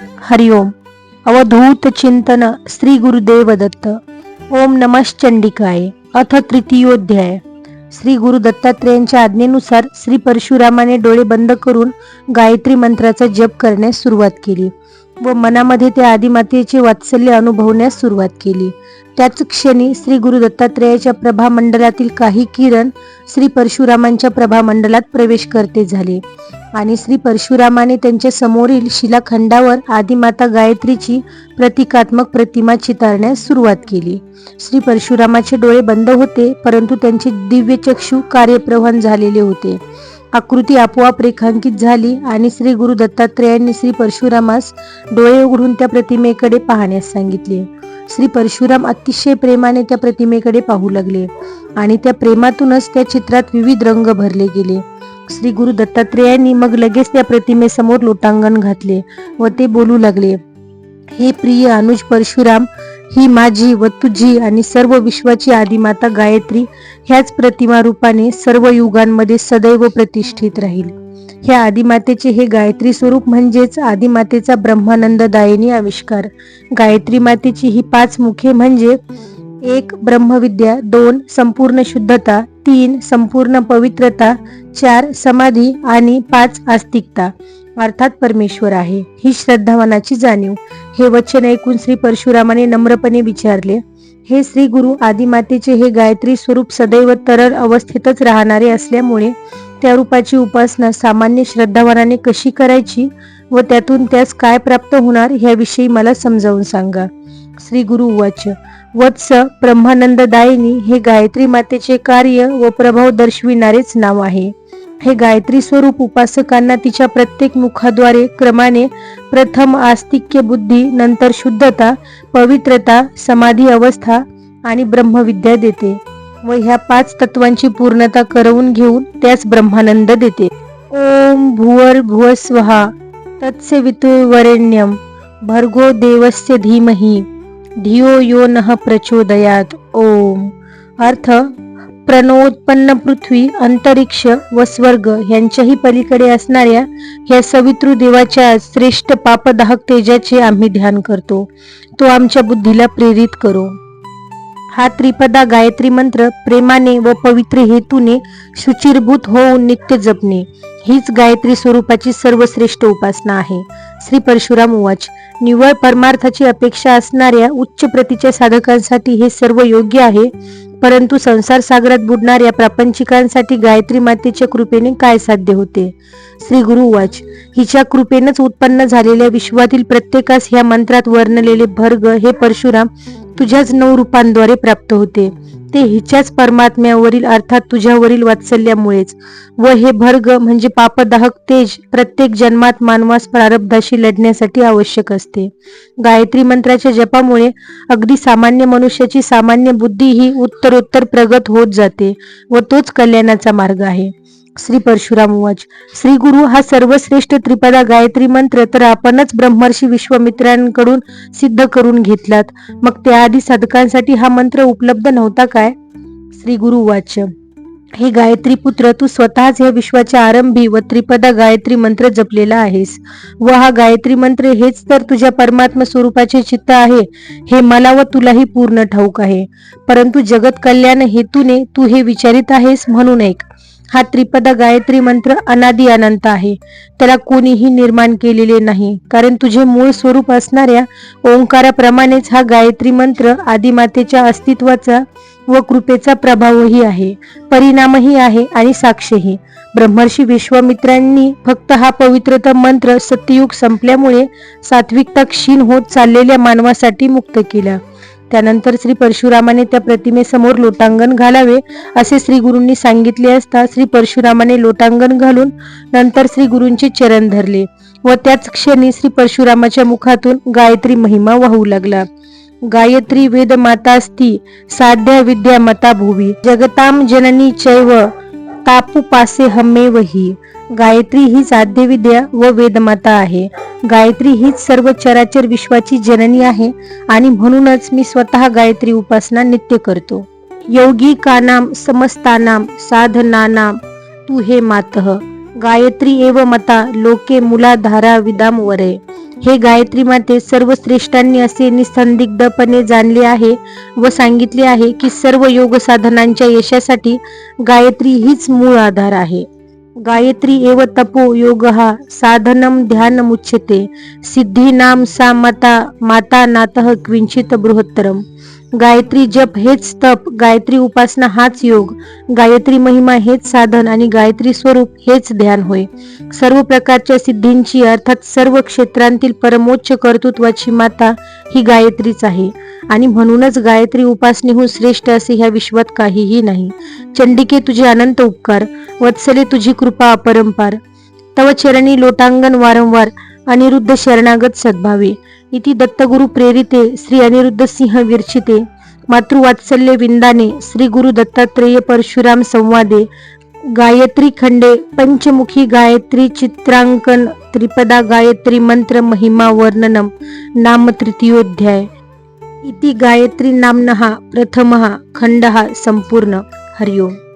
हरिओम अवधूत चिंतन श्री गुरुदेव दत्त ओम नमश्चंडिकाय अथ तृतीयोध्याय। श्री गुरु दत्तात्रेयांच्या आज्ञेनुसार श्री परशुरामाने डोळे बंद करून गायत्री मंत्राचा जप करण्यास सुरुवात केली व मनामध्ये त्या आदिमातेचे वात्सल्य अनुभवण्यास सुरुवात केली. त्याच क्षणी श्री गुरु दत्तात्रेयाच्या प्रभामंडलातील काही किरण श्री परशुरामांच्या प्रभामंडलात प्रवेश करते झाले. आणि श्री परशुरामाने त्यांच्या समोरील शिलाखंडावर आदिमाता गायत्रीची प्रतिकात्मक प्रतिमा चितारण्यास सुरुवात केली. श्री परशुरामाचे डोळे बंद होते परंतु त्यांचे दिव्य चक्षु कार्यप्रवण झालेले होते. आकृती आपोआप रेखांकित झाली आणि श्री गुरु दत्तात्रेयांनी श्री परशुरामास डोळे उघडून त्या प्रतिमेकडे पाहण्यास सांगितले. श्री परशुराम अतिशय प्रेमाने त्या प्रतिमेकडे पाहू लागले आणि त्या प्रेमातूनच त्या चित्रात विविध रंग भरले गेले. श्री गुरु दत्तात्रेयांनी मग लगेच त्या प्रतिमेसमोर लोटांगण घातले व ते बोलू लागले हे प्रिय अनुज परशुराम ही माझी व तुझी आणि सर्व विश्वाची आदिमाता गायत्री ह्याच प्रतिमा रूपाने सर्व युगांमध्ये सदैव प्रतिष्ठित राहील. ह्या आदिमातेचे हे गायत्री स्वरूप म्हणजेच आदिमातेचा ब्रह्मानंददायिनी आविष्कार. गायत्री मातेची ही पाच मुखे म्हणजे एक ब्रह्मविद्या दोन संपूर्ण शुद्धता तीन संपूर्ण पवित्रता चार समाधी आणि पाच आस्तिकता. अर्थात परमेश्वर आहे. ही श्रद्धावानाची जाणीव. हे वचन ऐकून श्री परशुरामाने नम्रपणे विचारले. हे श्री गुरु आदिमातेचे हे गायत्री स्वरूप सदैव तरल अवस्थेतच राहणारे असल्यामुळे त्या रूपाची उपासना सामान्य श्रद्धावानाने कशी करायची व त्यातून त्यास काय प्राप्त होणार ह्याविषयी मला समजावून सांगा. श्री गुरु उवाच वत्स ब्रह्मानंददायिनी हे गायत्री मातेचे कार्य व प्रभाव दर्शविणारेच नाव आहे. हे गायत्री स्वरूप उपासकांना तिच्या प्रत्येक मुखाद्वारे क्रमाने प्रथम आस्तिक्य बुद्धी नंतर शुद्धता पवित्रता समाधी अवस्था आणि ब्रह्मविद्या देते व ह्या पाच तत्वांची पूर्णता करवून घेऊन त्यास ब्रह्मानंद देते. ओम भुवर भुव स्वहा तत्सवितुर्वरेण्यम भर्गो देवस्य धीमही. धियो यो नः प्रचोदयात। ओम। अर्थ प्रणोत्पन्न पृथ्वी अंतरिक्ष व स्वर्ग यांच्याही पलीकडे असणाऱ्या ह्या सवितृ देवाच्या श्रेष्ठ पापदाहक तेजाचे आम्ही ध्यान करतो. तो आमच्या बुद्धीला प्रेरित करो. हा त्रिपदा गायत्री मंत्र प्रेमाने व पवित्र हेतूने शुचिरभूत होऊन नित्य जपणे. हीच गायत्री स्वरूपाची सर्वश्रेष्ठ उपासना आहे. श्री परशुराम उवाच निव्वळ परमार्थाची अपेक्षा असणाऱ्या उच्च प्रतीच्या साधकांसाठी हे सर्व योग्य आहे. परंतु संसार सागरात बुडणाऱ्या प्रापंचिकांसाठी गायत्री मातेच्या कृपेने काय साध्य होते? श्री गुरु वाच. हिच्या कृपेनच उत्पन्न झालेल्या विश्वातील प्रत्येकास ह्या मंत्रात वर्णलेले भर्ग हे परशुराम तुझ्याच नऊ रूपांद्वारे प्राप्त होते. ते हिच्याच परमात्म्यावरील अर्थात तुझ्यावरील वात्सल्यामुळेच. व हे भर्ग म्हणजे पापदाहक तेज प्रत्येक जन्मात मानवास प्रारब्धाशी लढण्यासाठी आवश्यक असते. गायत्री मंत्राच्या जपामुळे अगदी सामान्य मनुष्याची सामान्य बुद्धी ही उत्तरोत्तर प्रगत होत जाते व तोच कल्याणाचा मार्ग आहे. श्री परशुराम उवाच श्री गुरु हा सर्वश्रेष्ठ त्रिपदा गायत्री मंत्र तर आपणच ब्रह्मर्षी विश्वामित्रांकडून सिद्ध करून घेतलात. मग त्याआधी साधकांसाठी हा मंत्र उपलब्ध नव्हता काय? श्री गुरु वाच. हे गायत्री पुत्र तू स्वतःच या विश्वाच्या आरंभी व त्रिपदा गायत्री मंत्र जपलेला आहेस. व हा गायत्री मंत्र हेच तर तुझ्या परमात्मा स्वरूपाचे चित्त आहे हे मला व तुलाही पूर्ण ठाऊक आहे. परंतु जगत कल्याण हेतूने तू हे विचारित आहेस म्हणून ऐक. हा त्रिपदा गायत्री मंत्र अनादी अनंत आहे. त्याला कोणीही निर्माण केलेले नाही. कारण तुझे मूळ स्वरूप असणाऱ्या ओंकाराप्रमाणेच हा गायत्री मंत्र आदिमातेच्या अस्तित्वाचा व कृपेचा प्रभावही आहे. परिणामही आहे आणि साक्षीही ब्रह्मर्षी विश्वामित्रांनी फक्त हा पवित्रतम मंत्र सत्ययुग संपल्यामुळे सात्विकता क्षीण होत चाललेल्या मानवासाठी मुक्त केला. त्यानंतर श्री परशुरामाने त्या प्रतिमेसमोर लोटांगण घालावे असे श्री गुरूंनी सांगितले असता श्री परशुरामाने लोटांगण घालून नंतर श्री गुरूंचे चरण धरले व त्याच क्षणी श्री परशुरामाच्या मुखातून गायत्री महिमा वाहू लागला. गायत्री वेद मातास्ती साध्या विद्या मता भुवी जगताम जननी चैव तापुपासे हमेवही गायत्री ही साध्य विद्या व वेदमाता आहे. गायत्री हीच सर्व चराचर विश्वाची जननी आहे आणि म्हणूनच मी स्वतः गायत्री उपासना नित्य करतो. योगी कानाम समस्तानाम साधनानाम तू हे मातः गायत्री एव मता लोके मुलाधारा विदाम वरे. हे गायत्री माते सर्व श्रेष्ठांनी असे निसंदिग्धपणे जाणले आहे व सांगितले आहे की सर्व योग साधनांच्या यशासाठी गायत्री हीच मूळ आधार आहे. गायत्री एव तपो योग हा साधनम ध्यान मुच्यते सिद्धी नाम सा माता माता नातः क्विंचित बृहत्तरम। गायत्री जप हेच तप गायत्री उपासना हाच योग। गायत्री महिमा हेच साधन आणि गायत्री स्वरूप हेच ध्यान होय। सर्व प्रकारच्या सिद्धींची अर्थात सर्व क्षेत्रांतील परमोच्च कर्तृत्वाची माता ही गायत्रीच आहे। आणि म्हणूनच गायत्री उपासनेहून श्रेष्ठ असे ह्या विश्वात काहीही नाही. चंडिके तुझे अनंत उपकार वत्सले तुझी कृपा अपरंपार. तव चरणी लोटांगण वारंवार अनिरुद्ध शरणागत सद्भावे. इति दत्तगुरु प्रेरिते श्री अनिरुद्ध सिंह विरचिते. मातृवात्सल्य विंदाने श्री गुरु दत्तात्रेय परशुराम संवादे. गायत्री खंडे पंचमुखी गायत्री चित्रांकन त्रिपदा गायत्री मंत्र महिमा वर्णनम. नाम तृतीयोध्याय. इति गायत्री नाम्नः प्रथमः खण्डः सम्पूर्ण। हरि ओम्